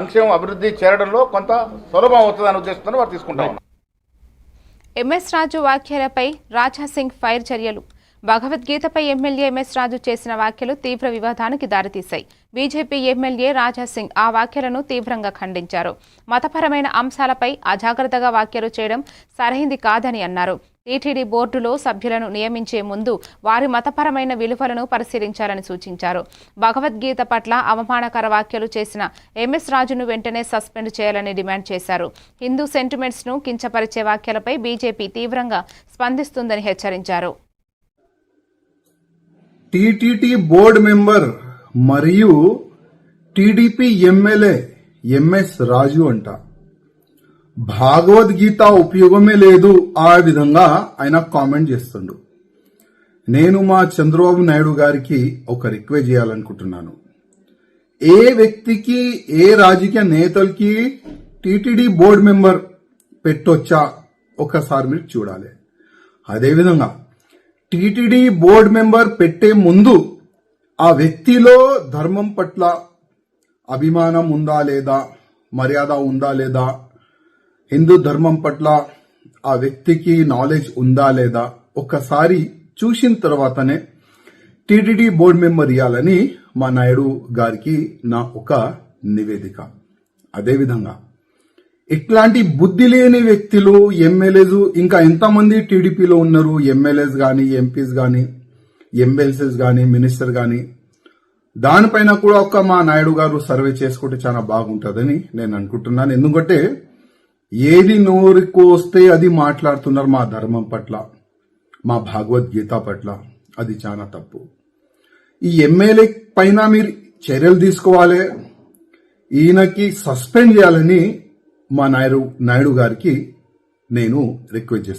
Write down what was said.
సంక్షేమం అభివృద్ధి చేరడంలో కొంత సులభం అవుతుందనే ఉద్దేశంతో వారు తీసుకుంటా ఉన్నారు. ఎంఎస్ రాజు వ్యాఖ్యలపై రాజా సింగ్ ఫైర్ చర్యలు. భగవద్గీతపై ఎమ్మెల్యే ఎంఎస్ రాజు చేసిన వ్యాఖ్యలు తీవ్ర వివాదానికి దారితీశాయి. బీజేపీ ఎమ్మెల్యే రాజా సింగ్ ఆ వ్యాఖ్యలను తీవ్రంగా ఖండించారు. మతపరమైన అంశాలపై అజాగ్రత్తగా వ్యాఖ్యలు చేయడం సరైంది కాదని అన్నారు. టీటీడీ బోర్డులో సభ్యులను నియమించే ముందు వారి మతపరమైన విలువలను పరిశీలించాలని సూచించారు. భగవద్గీత పట్ల అవమానకర వ్యాఖ్యలు చేసిన ఎంఎస్ రాజును వెంటనే సస్పెండ్ చేయాలని డిమాండ్ చేశారు. హిందూ సెంటిమెంట్స్ను కించపరిచే వ్యాఖ్యలపై బీజేపీ తీవ్రంగా స్పందిస్తుందని హెచ్చరించారు. టీటీటీ బోర్డు మెంబర్ మరియు టీడీపీ ఎమ్మెల్యే ఎంఎస్ రాజు అంట. భాగవద్గీత ఉపయోగమే లేదు ఆ విధంగా ఆయన కామెంట్ చేస్తుండు. నేను మా చంద్రబాబు నాయుడు గారికి ఒక రిక్వెస్ట్ చేయాలనుకుంటున్నాను. ఏ వ్యక్తికి ఏ రాజకీయ నేతలకి టీటీడీ బోర్డు మెంబర్ పెట్టొచ్చా? ఒకసారి మీరు చూడాలి. అదేవిధంగా టీటీడీ బోర్డు మెంబర్ పెట్టే ముందు ఆ వ్యక్తిలో ధర్మం పట్ల అభిమానం ఉందా లేదా మర్యాద ఉందా లేదా హిందూ ధర్మం పట్ల ఆ వ్యక్తికి నాలెడ్జ్ ఉందా లేదా ఒక్కసారి చూసిన తర్వాతనే టీటీడీ బోర్డు మెంబర్ ఇవ్వాలని మా నాయుడు గారికి నా ఒక నివేదిక. అదేవిధంగా ఇట్లాంటి బుద్ధి లేని వ్యక్తులు ఎమ్మెల్యేలు ఇంకా ఎంతమంది టీడీపీలో ఉన్నారు? ఎమ్మెల్యేస్ కానీ ఎంపీస్ కానీ ఎమ్మెల్సీస్ కానీ మినిస్టర్ కానీ దానిపైన కూడా ఒక మా నాయుడు గారు సర్వే చేసుకుంటే చాలా బాగుంటుందని నేను అనుకుంటున్నాను. ఎందుకంటే ఏది నోరుకు వస్తే అది మాట్లాడుతున్నారు మా ధర్మం పట్ల మా భగవద్గీత పట్ల. అది చాలా తప్పు. ఈ ఎమ్మెల్యే పైన మీరు చర్యలు తీసుకోవాలి. ఈయనకి సస్పెండ్ చేయాలని మా నాయుడు నాయుడు గారికి నేను రిక్వెస్ట్ చేస్తాను